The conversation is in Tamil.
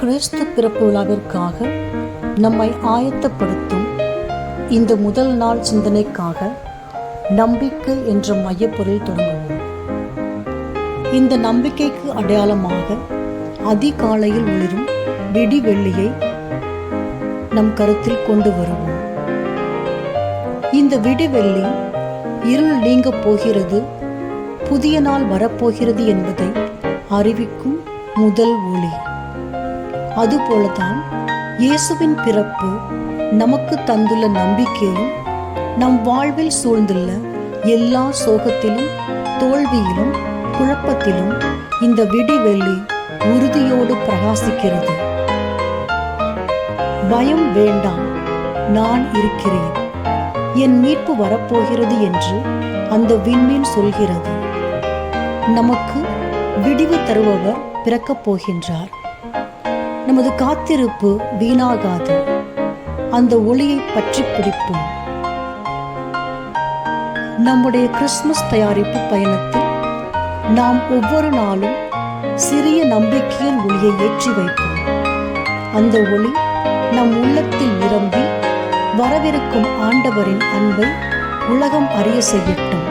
கிறிஸ்து பிறப்பு விழாவிற்காக நம்மை ஆயத்தப்படுத்தும் இந்த முதல் நாள் சிந்தனைக்காக நம்பிக்கை என்ற மையப்பொருள் தொடங்குவோம். இந்த நம்பிக்கைக்கு அடையாளமாக அதிகாலையில் ஒளிரும் விடிவெள்ளியை நம் கருத்தில் கொண்டு வருவோம். இந்த விடிவெள்ளி இருள் நீங்கப் போகிறது புதிய நாள் வரப்போகிறது என்பதை அறிவிக்கும் முதல் ஒளி. அதுபோலதான் இயேசுவின் பிறப்பு நமக்கு தந்துள்ள நம்பிக்கையும் நம் வாழ்வில் சூழ்ந்துள்ள எல்லா சோகத்திலும் தோல்வியிலும் குழப்பத்திலும் இந்த விடிவெள்ளி உறுதியோடு பிரகாசிக்கிறது. பயம் வேண்டாம் நான் இருக்கிறேன். என் மீட்பு வரப்போகிறது என்று அந்த விண்மீன் சொல்கிறது. நமக்கு விடிவு தருபவர் பிறக்கப் போகின்றார். நமது காத்திருப்பு வீணாகாது. அந்த ஒளியை பற்றி பிடிப்போம் நம்முடைய கிறிஸ்துமஸ் தயாரிப்பு பயணத்தில் நாம் ஒவ்வொரு நாளும் சிறிய நம்பிக்கையின் ஒளியை ஏற்றி வைப்போம். அந்த ஒளி நம் உள்ளத்தில் நிரம்பி வரவிருக்கும் ஆண்டவரின் அன்பை உலகம் அறிய செய்யட்டும்.